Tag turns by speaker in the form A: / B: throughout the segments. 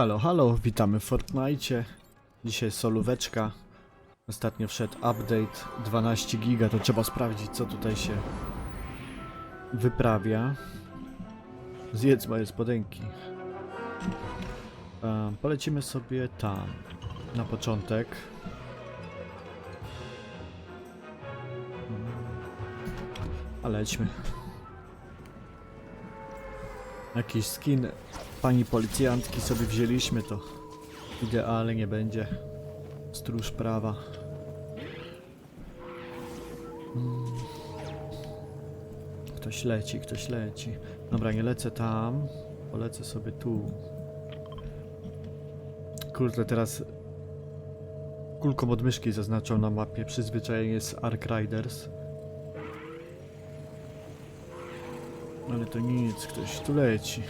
A: Halo, halo, witamy w Fortnite. Dzisiaj solóweczka. Ostatnio wszedł update 12 giga, to trzeba sprawdzić co tutaj się wyprawia. Zjedz moje spodenki. Um, polecimy sobie tam, na początek. Mm. A lećmy. Jakiś skin pani policjantki sobie wzięliśmy, to idealnie będzie. Stróż prawa. Mm. Ktoś leci, ktoś leci. Dobra, nie lecę tam, polecę sobie tu. Kurde, teraz kulką od myszki zaznaczą na mapie przyzwyczajenie z Ark Riders. Ale to nic, ktoś tu leci.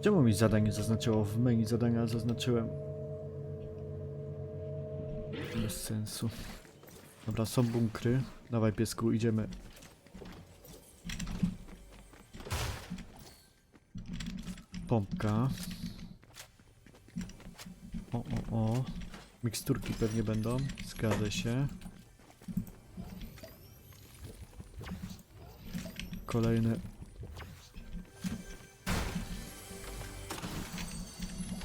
A: Czemu mi zadań nie zaznaczyło? W menu zadania zaznaczyłem. Bez sensu. Dobra, są bunkry. Dawaj piesku, idziemy. Pompka. O, o, o. Miksturki pewnie będą. Zgadza się. Kolejne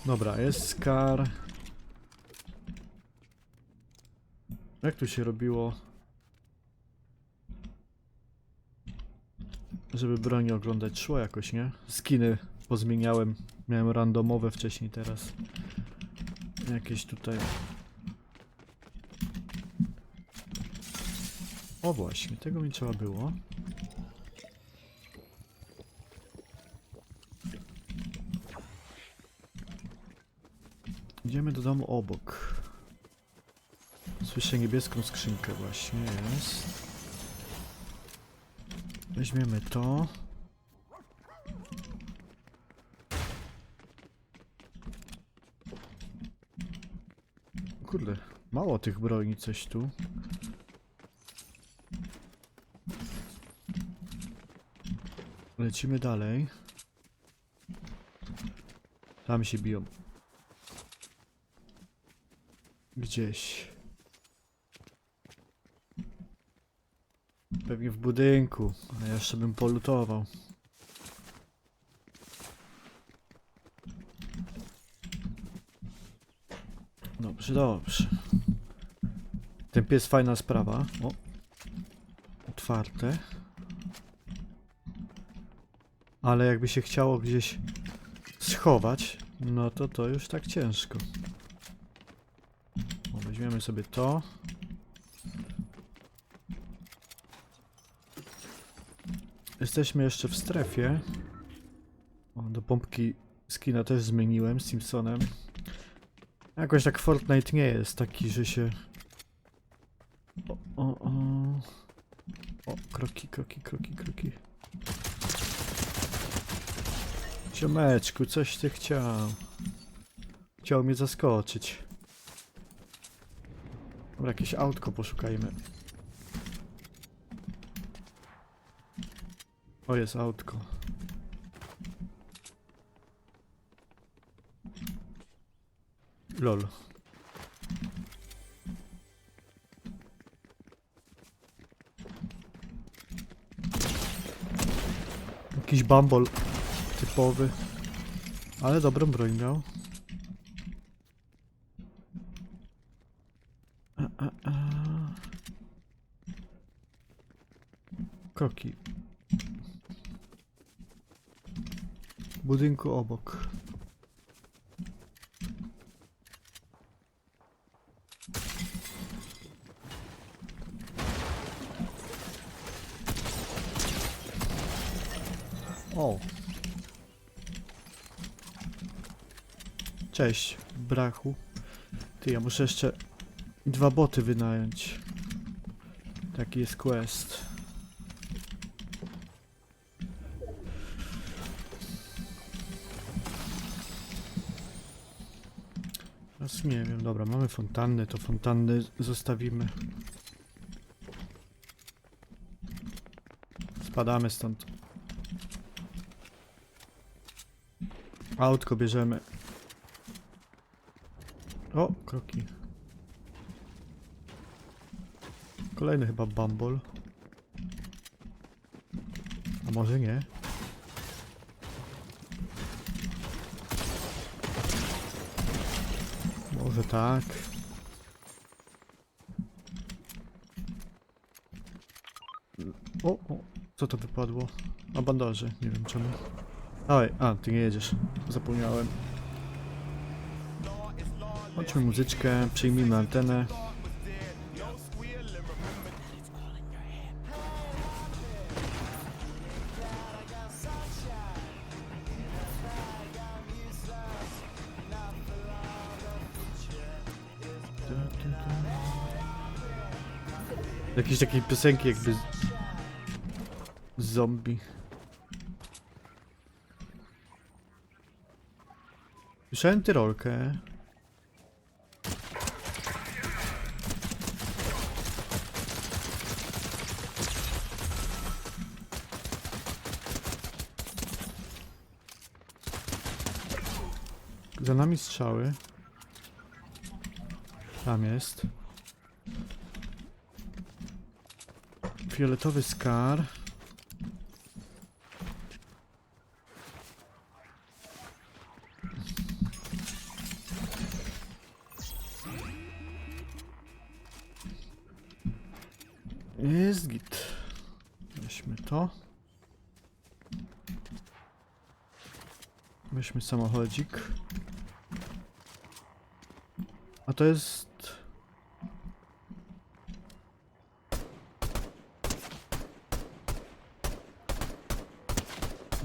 A: Dobra, jest skar. Jak tu się robiło? Żeby broni oglądać szło jakoś, nie? Skiny pozmieniałem. Miałem randomowe wcześniej, teraz. Jakieś tutaj. O właśnie, tego mi trzeba było. Idziemy do domu obok. Słyszę niebieską skrzynkę właśnie jest. Weźmiemy to. Kurde, mało tych broni coś tu. Lecimy dalej. Tam się biją. Gdzieś. Pewnie w budynku, a ja jeszcze bym polutował. Dobrze, dobrze. Ten pies fajna sprawa. O. Otwarte. Ale jakby się chciało gdzieś schować, no to to już tak ciężko. Weźmiemy sobie to. Jesteśmy jeszcze w strefie. O, do pompki skina też zmieniłem z Simpsonem. Jakoś tak Fortnite nie jest taki, że się... O, o, o. O, kroki, kroki, kroki, kroki. Ciomeczku, coś ty chciał. Chciał mnie zaskoczyć. Dobra, jakieś autko poszukajmy. O, jest autko. Lol. Jakiś bambol typowy. Ale dobrą broń miał. A, a, a. Kroki. Budynku obok. O. Cześć, brachu. Ty, ja muszę jeszcze dwa boty wynająć. Taki jest quest. Nie wiem, dobra, mamy fontannę, to fontannę zostawimy. Spadamy stąd. Autko bierzemy. O, kroki. Kolejny chyba bambol. A może nie? Może tak. O, o, co to wypadło? A bandaże, nie wiem czemu. Oj, a, ty nie jedziesz. Zapomniałem. Chodźmy muzyczkę, przyjmijmy antenę. Jakieś takiej piosenki jakby z... zombie. Słyszałem tyrolkę. Za nami strzały. Tam jest. Fioletowy skar. Jest git. Weźmy to. Weźmy samochodzik. A to jest...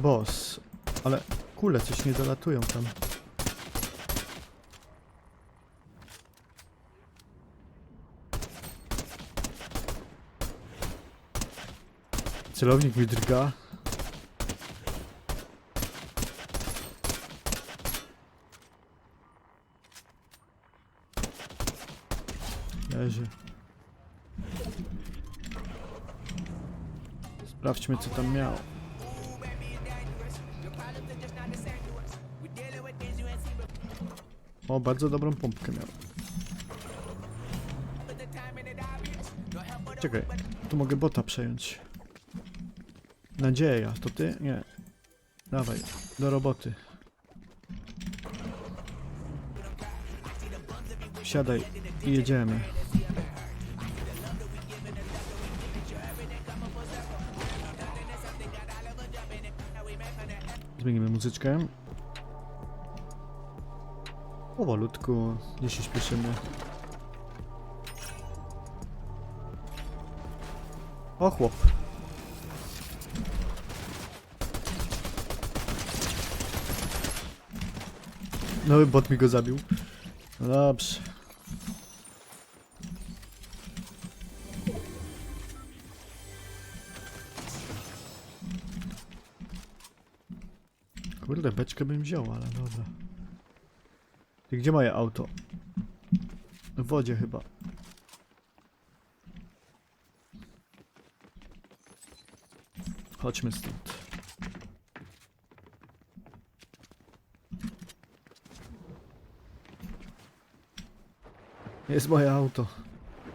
A: Boss. Ale kule coś nie dolatują tam. Celownik mi drga. Leży. Sprawdźmy co tam miał. O, bardzo dobrą pompkę miał. Czekaj, tu mogę bota przejąć. Nadzieja, to ty? Nie. Dawaj, do roboty. Siadaj i jedziemy. Zmienimy muzyczkę. Powolutku, nie się śpieszymy. O chłop. No bot mi go zabił. No dobrze. Kurde, beczkę bym wziął, ale dobra. Gdzie moje auto? W wodzie chyba. Chodźmy stąd. Jest moje auto.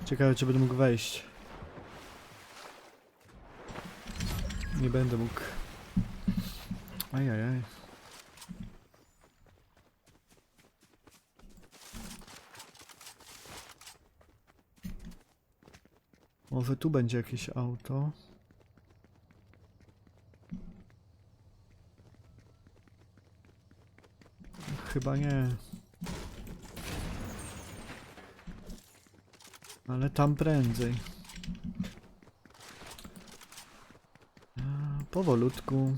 A: Ciekawe, czy będę mógł wejść. Nie będę mógł. Ajajaj. Może tu będzie jakieś auto. Chyba nie. Ale tam prędzej. Powolutku.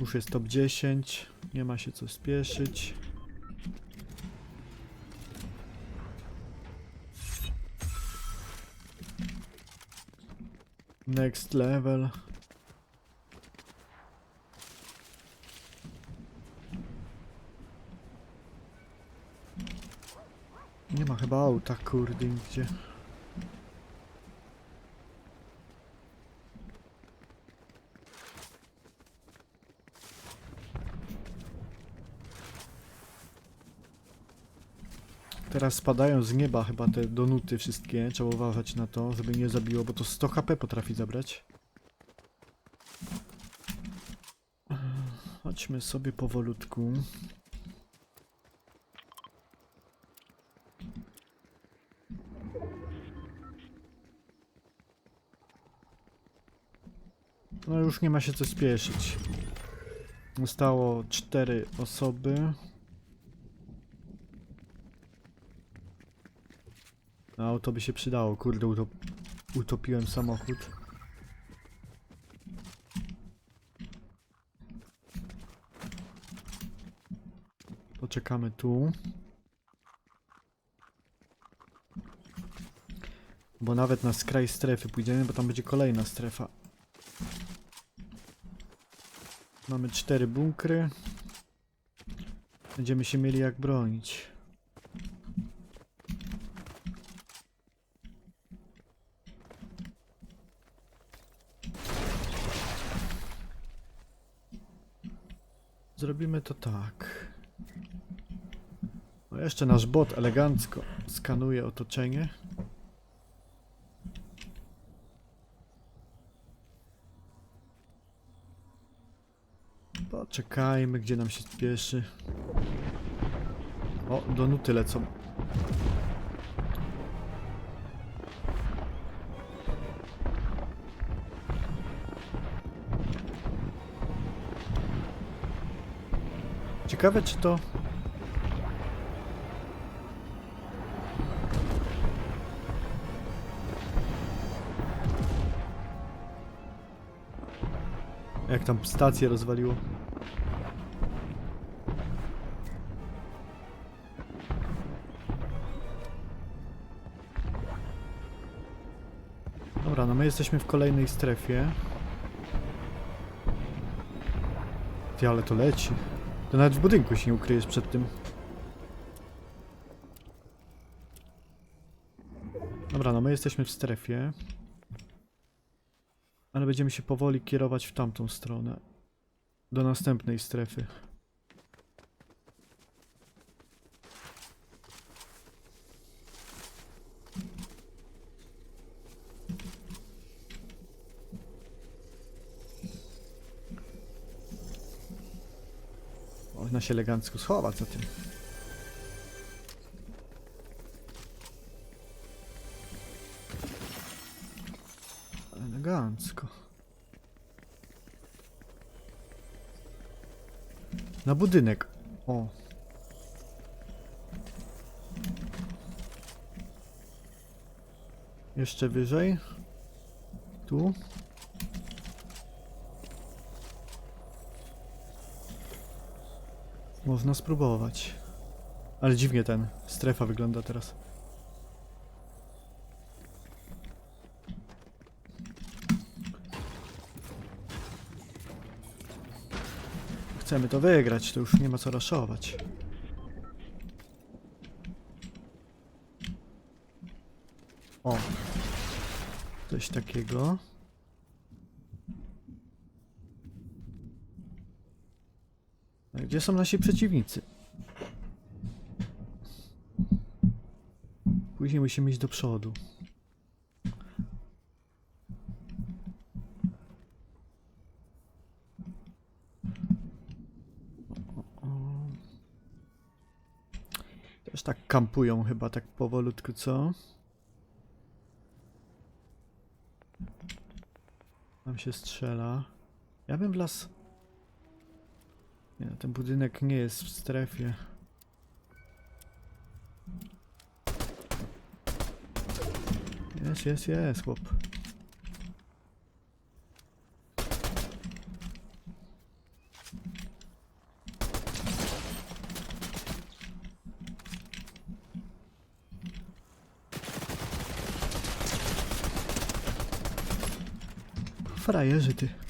A: Już jest top 10. Nie ma się co spieszyć. Next level. Nie ma chyba auta, kurde, gdzie. Teraz spadają z nieba chyba te donuty wszystkie. Trzeba uważać na to, żeby nie zabiło, bo to 100 HP potrafi zabrać. Chodźmy sobie powolutku. No już nie ma się co spieszyć. Zostało cztery osoby. No, auto by się przydało, kurde, utop utopiłem samochód. Poczekamy tu. Bo nawet na skraj strefy pójdziemy, bo tam będzie kolejna strefa. Mamy cztery bunkry. Będziemy się mieli jak bronić. To tak. No jeszcze nasz bot elegancko skanuje otoczenie. Poczekajmy, gdzie nam się spieszy. O, donuty lecą. Ciekawe, czy to... Jak tam stację rozwaliło. Dobra, no my jesteśmy w kolejnej strefie. Ty, ale to leci. To nawet w budynku się nie ukryjesz przed tym. Dobra, no my jesteśmy w strefie. Ale będziemy się powoli kierować w tamtą stronę. Do następnej strefy. Można się elegancko schować za tym. Elegancko. Na budynek. O. Jeszcze wyżej. Tu. Można spróbować. Ale dziwnie ten strefa wygląda teraz. Chcemy to wygrać, to już nie ma co raszować. O. Coś takiego. Gdzie są nasi przeciwnicy? Później musimy iść do przodu. Też tak kampują chyba tak powolutku, co? Tam się strzela. Ja bym w las... Nie, ten budynek nie jest w strefie. Jest, jest, jest, chłop. Frajerzy ty.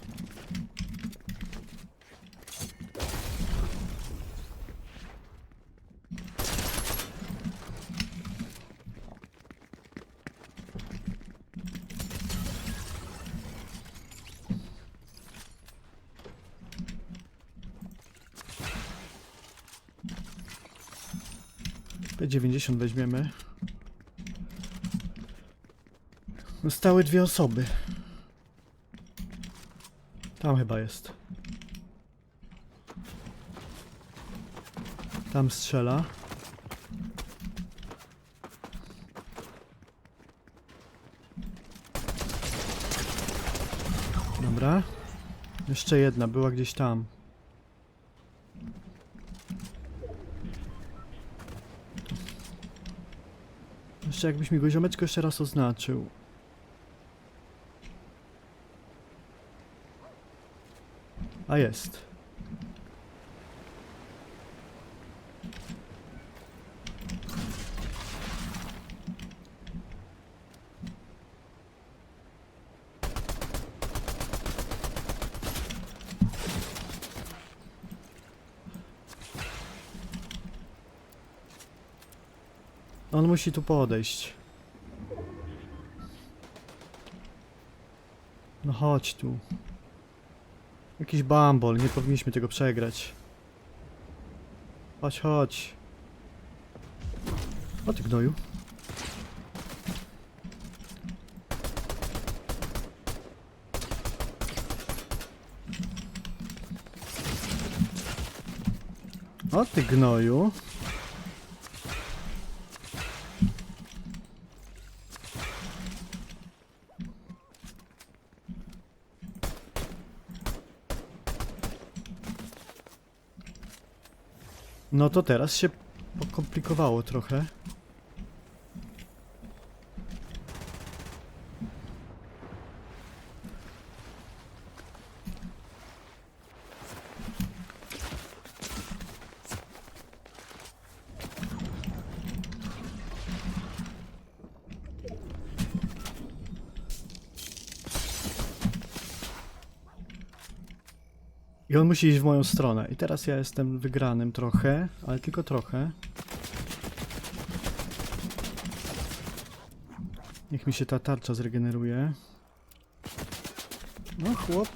A: P90 weźmiemy. Zostały dwie osoby. Tam chyba jest. Tam strzela. Dobra. Jeszcze jedna, była gdzieś tam. Jeszcze jakbyś mi go ziomeczko jeszcze raz oznaczył. A jest. On musi tu podejść. No chodź tu. Jakiś bambol, nie powinniśmy tego przegrać. Chodź, chodź. O ty gnoju. O ty gnoju. No to teraz się pokomplikowało trochę. On musi iść w moją stronę. I teraz ja jestem wygranym trochę, ale tylko trochę. Niech mi się ta tarcza zregeneruje. No chłop.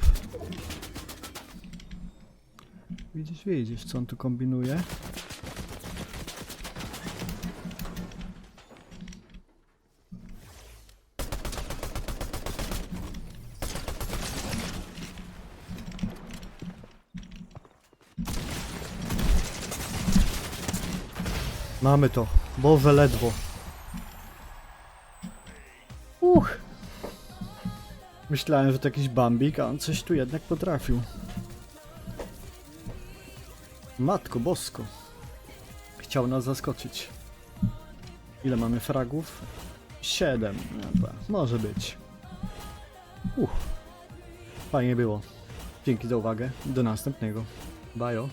A: Widzisz, widzisz co on tu kombinuje. Mamy to. Boże, ledwo. Uch. Myślałem, że to jakiś bambik, a on coś tu jednak potrafił. Matko bosko. Chciał nas zaskoczyć. Ile mamy fragów? Siedem. Dobra, może być. Uch. Fajnie było. Dzięki za uwagę. Do następnego. Bajo.